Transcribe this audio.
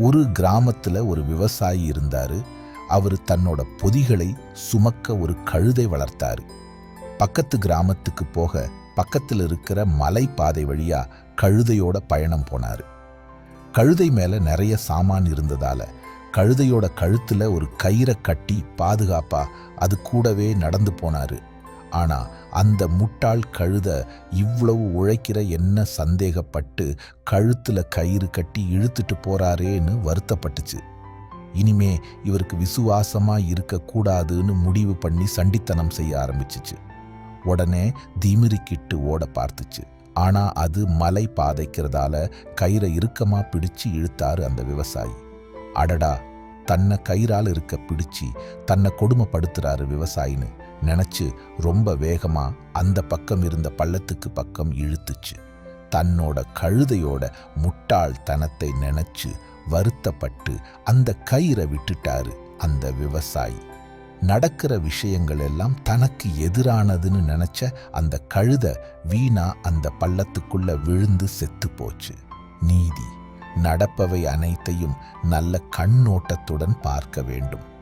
ஒரு கிராமத்தில் ஒரு விவசாயி இருந்தார். அவர் தன்னோட பொதிகளை சுமக்க ஒரு கழுதை வளர்த்தார். பக்கத்து கிராமத்துக்கு போக பக்கத்தில் இருக்கிற மலை பாதை வழியாக கழுதையோட பயணம் போனார். கழுதை மேலே நிறைய சாமான் இருந்ததால் கழுதையோட கழுத்தில் ஒரு கயிறை கட்டி பாதுகாப்பாக அது கூடவே நடந்து போனாரு. ஆனால் அந்த முட்டாள் கழுத இவ்வளவு உழைக்கிற என்ன சந்தேகப்பட்டு கழுத்தில் கயிறு கட்டி இழுத்துட்டு போறாரேன்னு வருத்தப்பட்டுச்சு. இனிமே இவருக்கு விசுவாசமாக இருக்கக்கூடாதுன்னு முடிவு பண்ணி சண்டித்தனம் செய்ய ஆரம்பிச்சிச்சு. உடனே திமிரிக்கிட்டு ஓட பார்த்துச்சு. ஆனால் அது மலை பாதைக்கிறதால கயிறை இறுக்கமாக பிடிச்சு இழுத்தாரு அந்த விவசாயி. அடடா தன்னை கயிறால் இருக்க பிடிச்சி தன்னை கொடுமைப்படுத்துறாரு விவசாயின்னு நினச்சி ரொம்ப வேகமாக அந்த பக்கம் இருந்த பள்ளத்துக்கு பக்கம் இழுத்துச்சு. தன்னோட கழுதையோட முட்டாள் தனத்தை நினச்சி வருத்தப்பட்டு அந்த கயிறை விட்டுட்டாரு அந்த விவசாயி. நடக்கிற விஷயங்கள் எல்லாம் தனக்கு எதிரானதுன்னு நினச்ச அந்த கழுத வீணா அந்த பள்ளத்துக்குள்ள விழுந்து செத்து போச்சு. நீதி. நடப்பவை அனைத்தையும் நல்ல கண்ணோட்டத்துடன் பார்க்க வேண்டும்.